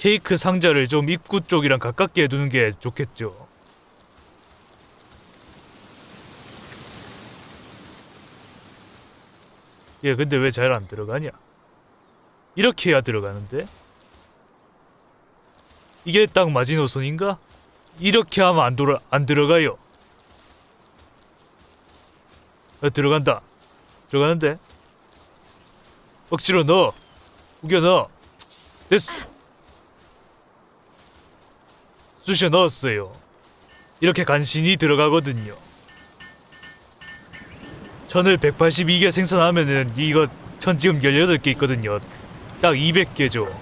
케이크 상자를 좀 입구 쪽이랑 가깝게 두는 게 좋겠죠. 얘 근데 왜 잘 안 들어가냐? 이렇게 해야 들어가는데? 이게 딱 마지노선인가? 이렇게 하면 안 돌아 안 들어가요. 어, 들어간다. 들어가는데? 억지로 넣어. 우겨 넣어. 됐어. 쑤셔 넣었어요. 이렇게 간신히 들어가거든요. 천을 182개 생산하면은 이거 천 지금 18개 있거든요. 딱 200개죠.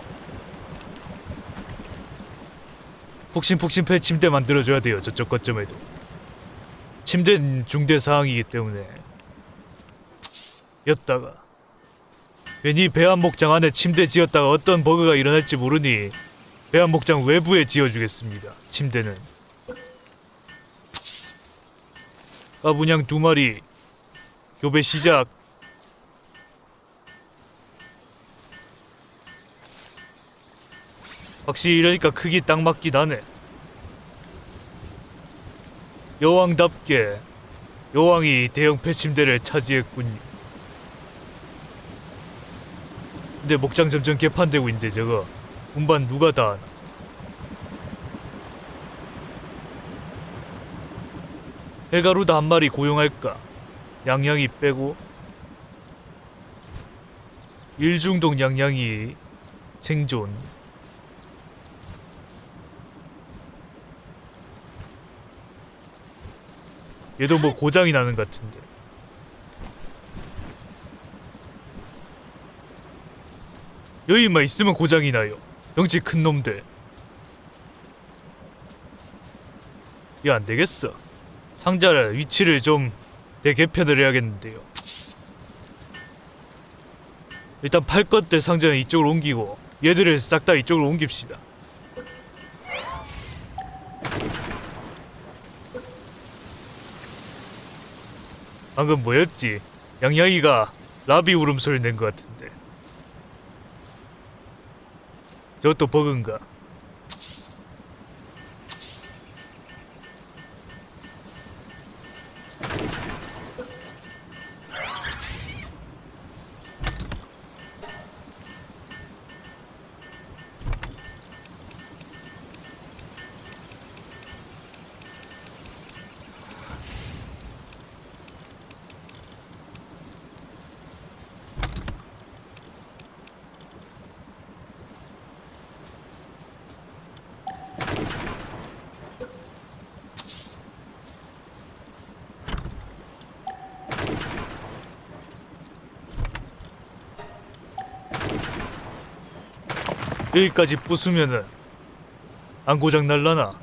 푹신푹신 펼 침대 만들어줘야 돼요. 저쪽 거점에도. 침대는 중대 사항이기 때문에. 였다가 괜히 배한 목장 안에 침대 지었다가 어떤 버그가 일어날지 모르니 배한 목장 외부에 지어주겠습니다. 침대는. 까분양 두 마리. 교배 시작. 확실히 이러니까 크기 딱 맞긴 하네. 여왕답게 여왕이 대형 폐침대를 차지했군요. 근데 목장 점점 개판되고 있는데 저거 운반 누가 다 하나? 해가루다 한 마리 고용할까? 양양이 빼고? 일중동 양양이 생존. 얘도 뭐 고장이 나는 것 같은데. 여기만 있으면 고장이 나요 덩치 큰 놈들. 이거 안 되겠어. 상자를 위치를 좀 대개편을 해야겠는데요. 일단 팔 것들 상자는 이쪽으로 옮기고 얘들을 싹 다 이쪽으로 옮깁시다. 방금 뭐였지? 양양이가 라비 울음소리 낸 것 같은 데 저것도 버그인 여기까지 부수면은 안 고장 날라나?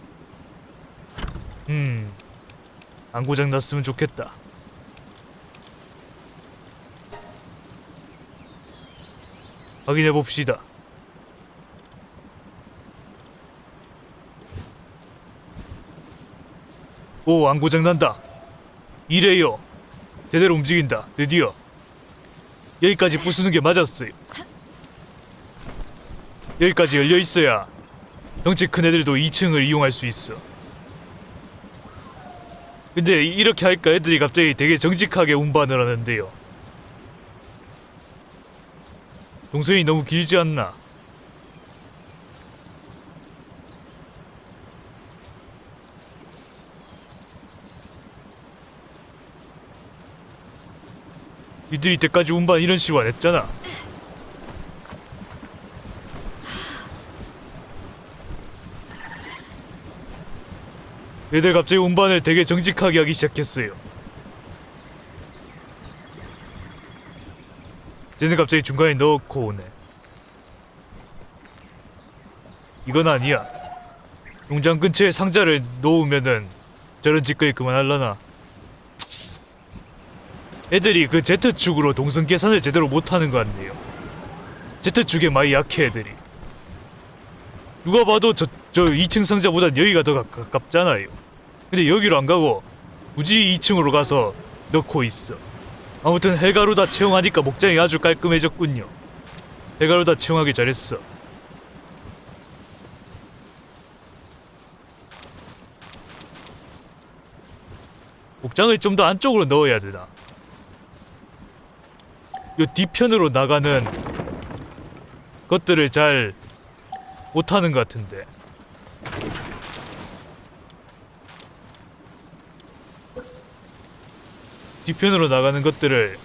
음, 안 고장 났으면 좋겠다. 확인해 봅시다. 오, 안 고장 난다. 이래요. 제대로 움직인다. 드디어. 여기까지 부수는 게 맞았어요. 여기까지 열려 있어야 덩치 큰 애들도 2층을 이용할 수 있어. 근데 이렇게 하니까 애들이 갑자기 되게 정직하게 운반을 하는데요. 동선이 너무 길지 않나? 이들이 이때까지 운반 이런 식으로 안 했잖아. 얘들 갑자기 운반을 되게 정직하게 하기 시작했어요. 쟤는 갑자기 중간에 넣고 오네. 이건 아니야. 농장 근처에 상자를 놓으면은 저런 짓거리 그만할라나. 애들이 그 Z축으로 동선 계산을 제대로 못하는 것 같네요. Z축에 많이 약해 애들이. 누가 봐도 저, 저 2층 상자보단 여기가 더 가, 가깝잖아요. 근데 여기로 안 가고 굳이 2층으로 가서 넣고 있어. 아무튼 해가루 다 채용하니까 목장이 아주 깔끔해졌군요. 해가루 다 채용하기 잘했어. 목장을 좀 더 안쪽으로 넣어야 되나? 요 뒤편으로 나가는 것들을 잘 못하는 것 같은데. 뒤편으로 나가는 것들을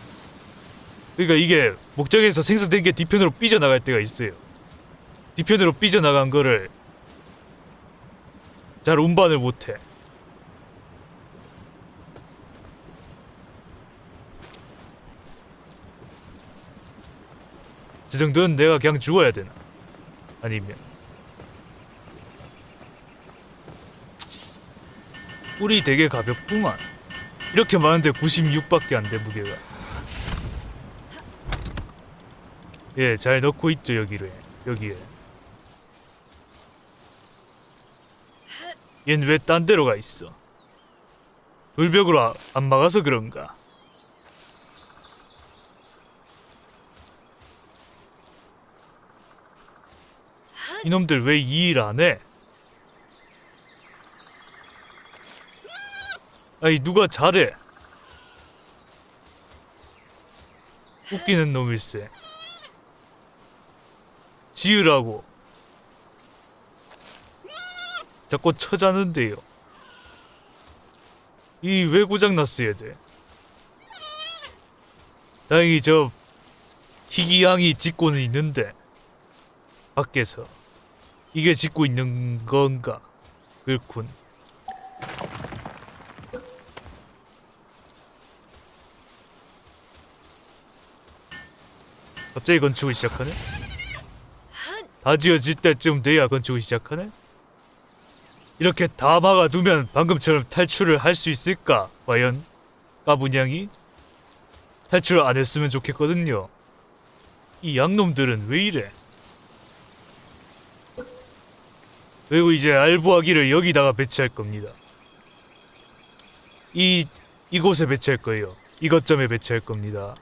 그러니까 이게 목적에서 생성된 게 뒤편으로 삐져나갈 때가 있어요. 뒤편으로 삐져나간 거를 잘 운반을 못해. 저 정도는 내가 그냥 죽어야 되나? 아니면 뿔이 되게 가볍구만. 이렇게 많은데 96밖에 안 돼 무게가. 예, 잘 넣고 있죠 여기를 여기에. 얜 왜 딴 데로 가 있어? 돌벽으로 아- 안 막아서 그런가? 이놈들 왜 이 일 안 해? 아니 누가 잘해? 웃기는 놈일세. 지으라고. 자꾸 쳐자는데요. 이 왜 고장 났어야 돼? 다행히 저 희귀양이 짓고는 있는데 밖에서 이게 짓고 있는 건가? 그렇군. 갑자기 건축을 시작하네? 다 지어질 때쯤 돼야 건축을 시작하네? 이렇게 다 막아두면 방금처럼 탈출을 할 수 있을까? 과연? 까분양이? 탈출을 안 했으면 좋겠거든요. 이 양놈들은 왜 이래? 그리고 이제 알부하기를 여기다가 배치할 겁니다. 이 이곳에 배치할 거예요. 이것점에 배치할 겁니다.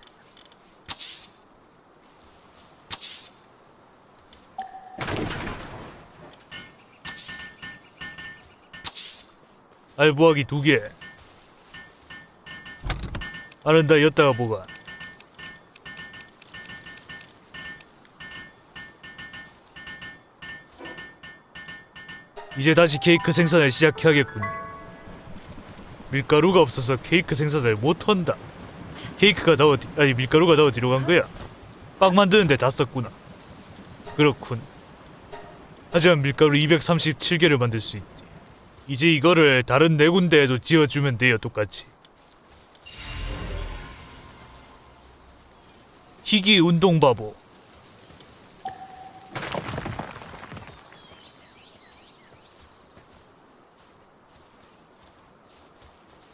알부하기 두 개. 아른다 였다가 보관. 이제 다시 케이크 생산을 시작해야겠군. 밀가루가 없어서 케이크 생산을 못한다. 케이크가 다 어디, 아니 밀가루가 다 어디로 간 거야? 빵 만드는데 다 썼구나. 그렇군. 하지만 밀가루 237개를 만들 수 있지. 이제 이거를 다른 네 군데에도 지어주면 돼요, 똑같이. 희귀 운동 바보.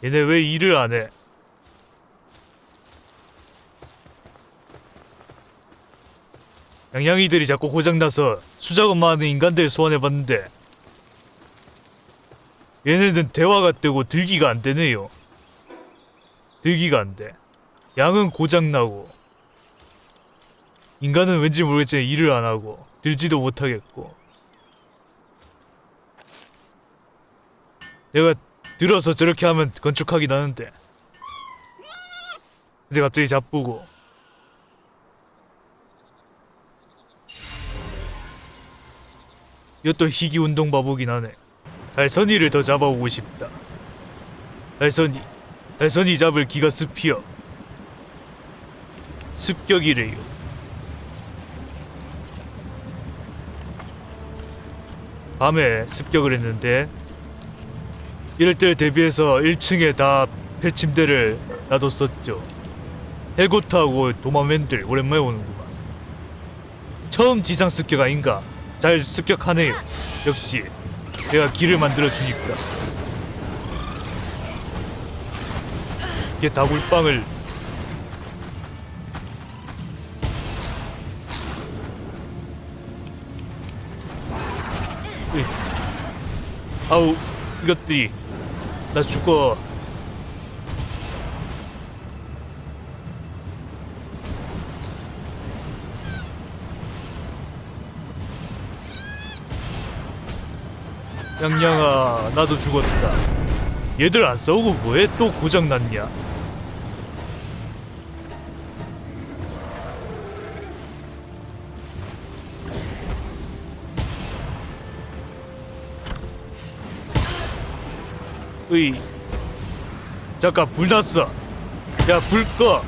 얘네 왜 일을 안 해? 양양이들이 자꾸 고장나서 수작업 많은 인간들 소환해봤는데 얘네는 대화가 뜨고 들기가 안 되네요. 들기가 안 돼. 양은 고장나고 인간은 왠지 모르겠지만 일을 안 하고 들지도 못하겠고 내가 들어서 저렇게 하면 건축하긴 하는데 근데 갑자기 자쁘고 이것도 희귀 운동 바보긴 하네 달선이를 더 잡아오고 싶다 달선이 달선이 잡을 기가 스피어 습격이래요 밤에 습격을 했는데 이럴 때를 대비해서 1층에 다 폐침대를 놔뒀었죠. 헬고타하고 도마맨들 오랜만에 오는구만. 처음 지상 습격 아닌가? 잘 습격하네요. 역시 내가 길을 만들어 주니까. 이게 다굴빵을. 아우 이것들이 나 죽어 양양아 나도 죽었다. 얘들 안 싸우고 뭐해? 또 고장 났냐? 으이. 잠깐 불 났어. 야 불 꺼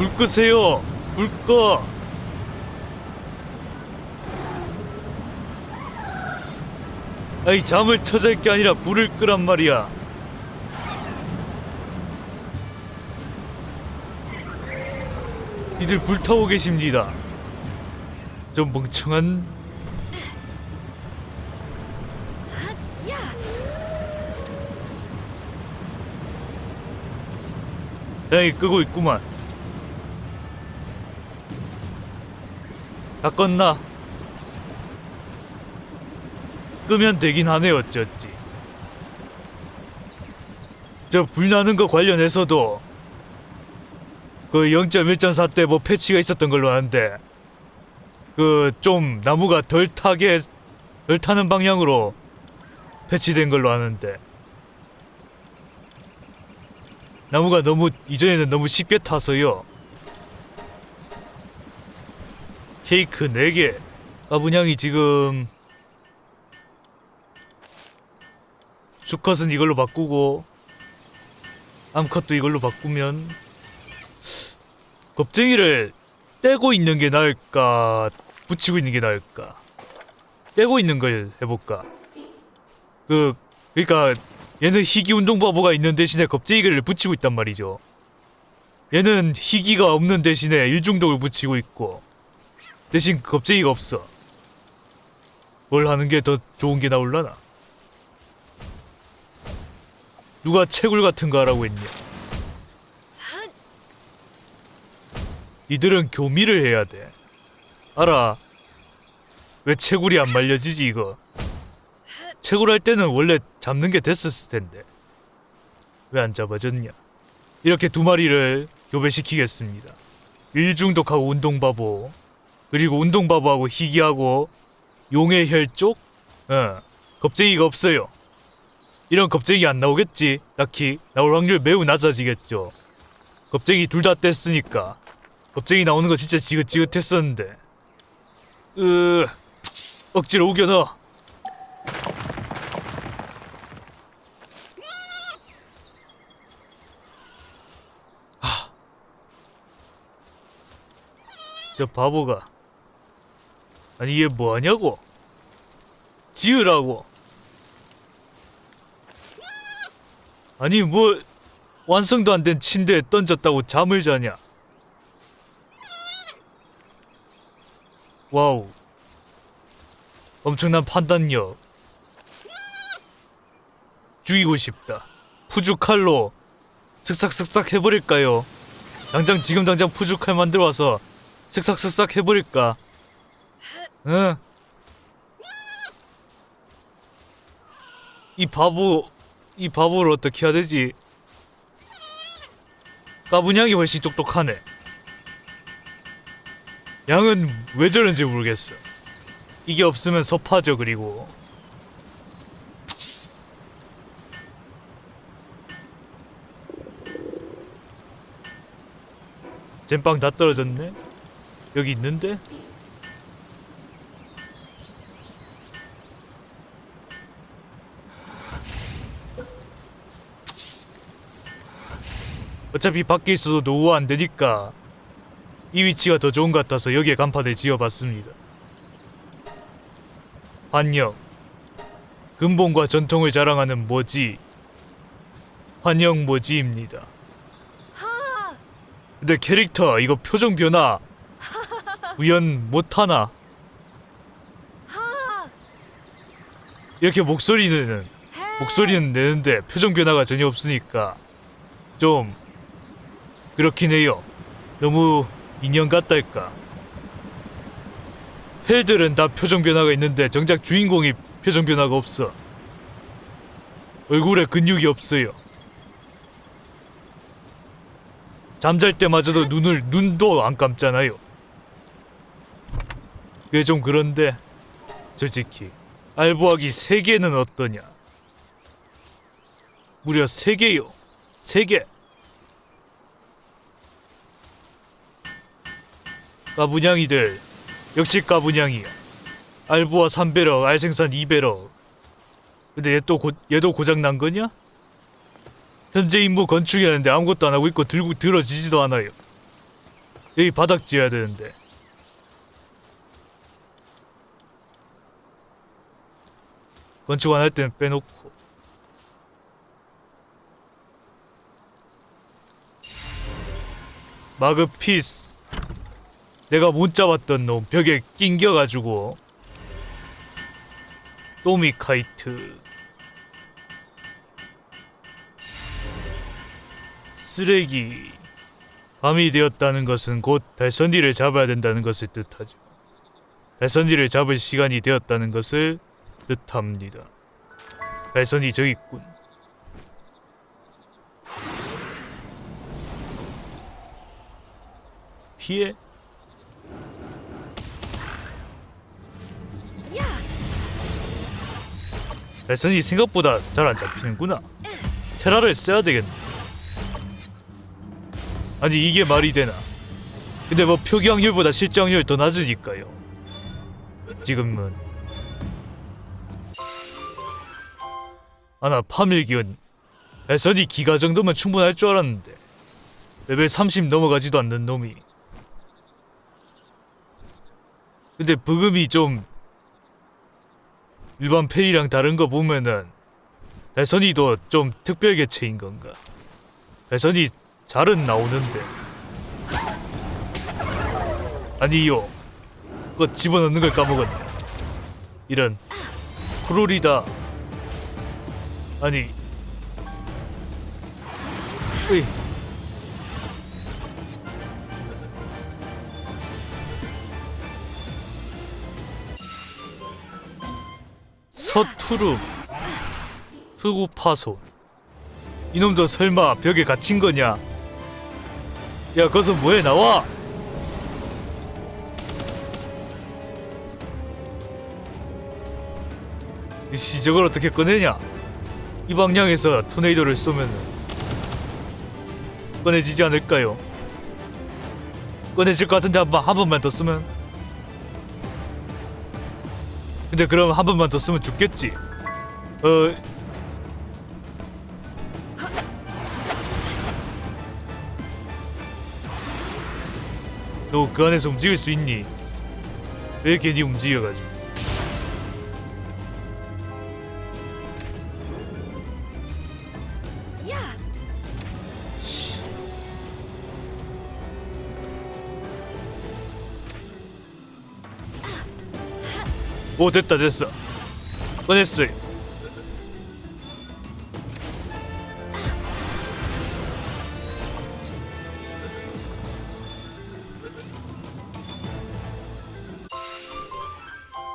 불 끄세요 불 꺼. 아이 잠을 쳐잘 게 아니라 불을 끄란 말이야. 이들 불타고 계십니다. 좀 멍청한 야! 다행히 끄고 있구만. 다 껐나? 끄면 되긴 하네 어쩌지. 저 불나는 거 관련해서도 그 0.1.4 때 뭐 패치가 있었던 걸로 아는데 그 좀 나무가 덜 타게 덜 타는 방향으로 패치된 걸로 아는데 나무가 너무 이전에는 너무 쉽게 타서요. 케이크 4개. 까분양이 지금 수컷은 이걸로 바꾸고 암컷도 이걸로 바꾸면 겁쟁이를 떼고 있는 게 나을까 붙이고 있는 게 나을까 떼고 있는 걸 해볼까 그 그러니까 얘는 희귀 운동 바보가 있는 대신에 겁쟁이를 붙이고 있단 말이죠. 얘는 희귀가 없는 대신에 일중독을 붙이고 있고 대신 겁쟁이가 없어. 뭘 하는 게 더 좋은 게 나올라나? 누가 채굴 같은 거 하라고 했냐? 이들은 교미를 해야 돼. 알아. 왜 채굴이 안 말려지지 이거? 채굴할 때는 원래 잡는 게 됐었을 텐데 왜 안 잡아졌냐? 이렇게 두 마리를 교배시키겠습니다. 일중독하고 운동바보 그리고 운동바보하고 희귀하고 용의 혈족? 어 겁쟁이가 없어요. 이런 겁쟁이 안 나오겠지? 딱히 나올 확률 매우 낮아지겠죠. 겁쟁이 둘 다 뗐으니까 겁쟁이 나오는 거 진짜 지긋지긋했었는데 으 억지로 우겨 넣어. 저 바보가 아니 얘 뭐하냐고? 지으라고. 아니 뭐 완성도 안 된 침대에 던졌다고 잠을 자냐? 와우. 엄청난 판단력 죽이고 싶다. 푸주칼로 슥싹슥싹 해버릴까요? 당장 지금 당장 푸주칼 만들어 와서 슥싹슥싹 해버릴까? 응. 이 바보, 이 바보를 어떻게 해야 되지? 까분양이 훨씬 똑똑하네. 양은 왜 저런지 모르겠어. 이게 없으면 섭하죠, 그리고. 잼빵 다 떨어졌네? 여기 있는데? 어차피 밖에 있어도 노후 안 되니까 이 위치가 더 좋은 것 같아서 여기에 간판을 지어봤습니다. 환영. 근본과 전통을 자랑하는 모지. 환영 모지입니다. 하! 근데 캐릭터 이거 표정 변화 우연 못하나? 하! 이렇게 목소리는 해! 목소리는 내는데 표정 변화가 전혀 없으니까 좀 그렇긴 해요. 너무 인형 같달까. 펠들은 다 표정 변화가 있는데 정작 주인공이 표정 변화가 없어. 얼굴에 근육이 없어요. 잠잘 때마저도 눈을 눈도 안 감잖아요. 그게 좀 그런데 솔직히 알부하기 3개는 어떠냐 무려 3개요 3개 까분양이들. 역시 까분양이야 알부와 3배럭 알생산 2배럭 근데 얘 또 고, 얘도 고장 난 거냐? 현재 임무 건축이라는데 아무것도 안 하고 있고 들고 들어지지도 않아요. 여기 바닥 지어야 되는데. 건축 안 할 때는 빼놓고. 마그 피스 내가 못 잡았던 놈 벽에 낑겨가지고 또미카이트 쓰레기 밤이 되었다는 것은 곧 달선이를 잡아야 된다는 것을 뜻하죠. 달선이를 잡을 시간이 되었다는 것을 뜻합니다. 달선이 저기 있군. 피해? 달선이 생각보다 잘 안 잡히는구나. 테라를 써야 되겠네. 아니 이게 말이 되나? 근데 뭐 표기 확률보다 실제 확률이 더 낮으니까요. 지금은 아나 파밀기은 달선이 기가 정도면 충분할 줄 알았는데 레벨 30 넘어가지도 않는 놈이 근데 브금이 좀 일반 펠이랑 다른 거 보면은 달선이도 좀 특별 개체인 건가? 달선이 잘은 나오는데. 아니요. 그거 집어넣는 걸 까먹었네. 이런 프로리다. 아니. 으이 서투름 흑우 파손 이놈도 설마 벽에 갇힌 거냐? 야 거기서 뭐해 나와? 이씨 저걸 어떻게 꺼내냐? 이 방향에서 토네이도를 쏘면 꺼내지지 않을까요? 꺼내질 것 같은데 한, 번, 한 번만 더 쓰면 근데 그럼 한 번만 더 쓰면 죽겠지. 어. 너 그 안에서 움직일 수 있니? 왜 괜히 움직여가지고 오 됐다 됐어. 꺼냈어요.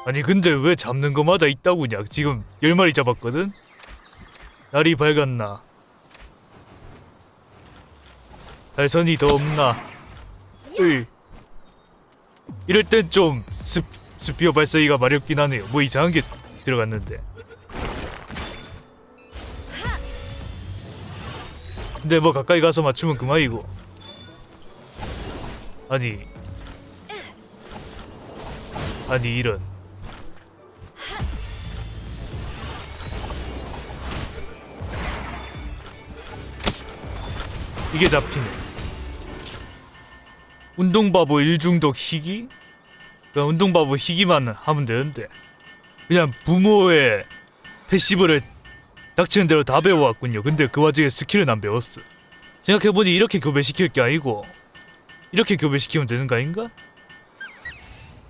아니 근데 왜 잡는 거마다 있다구냐? 지금 열 마리 잡았거든? 날이 밝았나? 달선이 더 없나? 으이. 이럴 땐 좀 스피어 발사기가 마렵긴 하네요. 뭐 이상한 게 들어갔는데. 근데 뭐 가까이 가서 맞추면 그만이고. 아니. 아니 이런. 이게 잡히네. 운동바보 일중독 희귀? 그 운동바보 희귀만 하면 되는데 그냥 부모의 패시브를 닥치는 대로 다 배워왔군요. 근데 그 와중에 스킬은 안 배웠어. 생각해보니 이렇게 교배시킬 게 아니고 이렇게 교배시키면 되는 거 아닌가?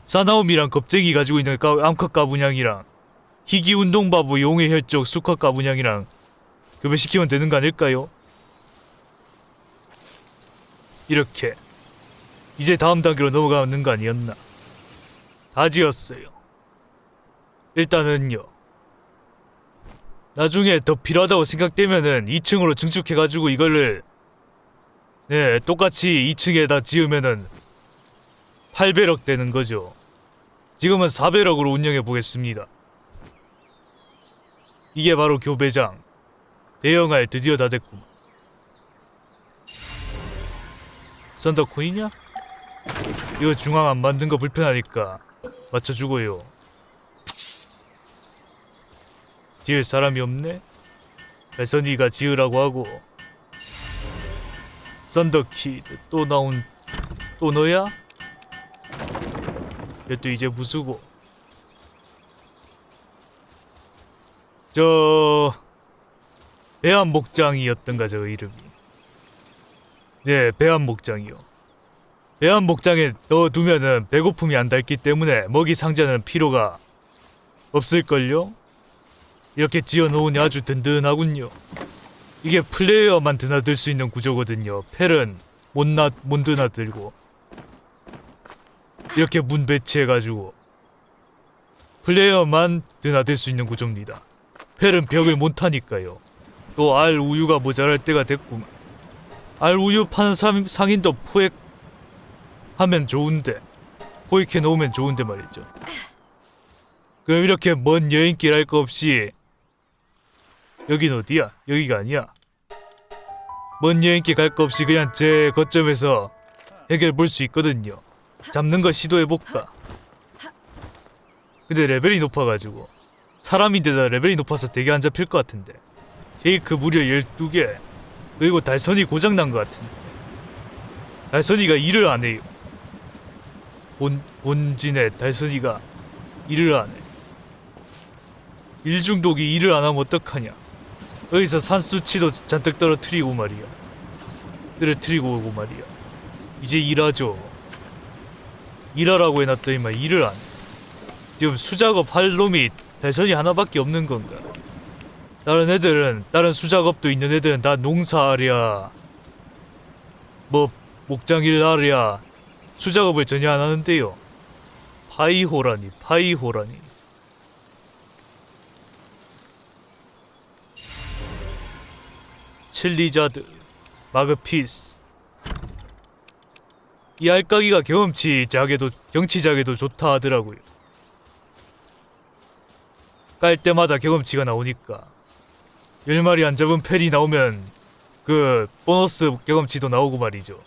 사나움이랑 겁쟁이 가지고 있는 까, 암컷 까분양이랑 희귀 운동바보 용의 혈족 수컷 까분양이랑 교배시키면 되는 거 아닐까요? 이렇게 이제 다음 단계로 넘어가는 거 아니었나? 다 지었어요. 일단은요. 나중에 더 필요하다고 생각되면은 2층으로 증축해가지고 이거를 네 똑같이 2층에다 지으면은 8배럭 되는 거죠. 지금은 4배럭으로 운영해 보겠습니다. 이게 바로 교배장. 대형알 드디어 다 됐고. 썬더코인이냐? 이거 중앙 안 만든 거 불편하니까 맞춰주고요. 지을 사람이 없네? 배선이가 지으라고 하고 썬더키드 또 나온 또 너야? 얘또 이제 무수고 저 배한 목장이었던가 저 이름이 네 배한 목장이요 배한 목장에 넣어두면은 배고픔이 안 닳기 때문에 먹이 상자는 필요가 없을걸요? 이렇게 지어놓으니 아주 든든하군요. 이게 플레이어만 드나들 수 있는 구조거든요. 펠은 못, 나, 못 드나들고. 이렇게 문 배치해가지고 플레이어만 드나들 수 있는 구조입니다. 펠은 벽을 못 타니까요. 또 알 우유가 모자랄 때가 됐구만. 알 우유 상, 상인도 포획 하면 좋은데 포획해 놓으면 좋은데 말이죠. 그럼 이렇게 먼 여행길 할 거 없이 여긴 어디야? 여기가 아니야. 먼 여행길 갈 거 없이 그냥 제 거점에서 해결 볼 수 있거든요. 잡는 거 시도해 볼까? 근데 레벨이 높아가지고 사람인데다 레벨이 높아서 되게 안 잡힐 것 같은데. 케이크 무려 12개. 그리고 달선이 고장난 것 같은데. 달선이가 일을 안 해요 본, 본진에 달선이가 일을 안 해. 일중독이 일을 안 하면 어떡하냐? 여기서 산수치도 잔뜩 떨어뜨리고 말이야. 떨어뜨리고 오고 말이야. 이제 일하죠. 일하라고 해놨더니만 일을 안 해. 지금 수작업 할 놈이 달선이 하나밖에 없는 건가? 다른 애들은 다른 수작업도 있는 애들은 다 농사하랴. 뭐 목장일 하랴 수작업을 전혀 안 하는데요. 파이호라니 파이호라니. 칠리자드 마그피스. 이 알까기가 경험치작에도 경치작에도 좋다 하더라고요. 깔 때마다 경험치가 나오니까. 열 마리 안 잡은 펠이 나오면 그 보너스 경험치도 나오고 말이죠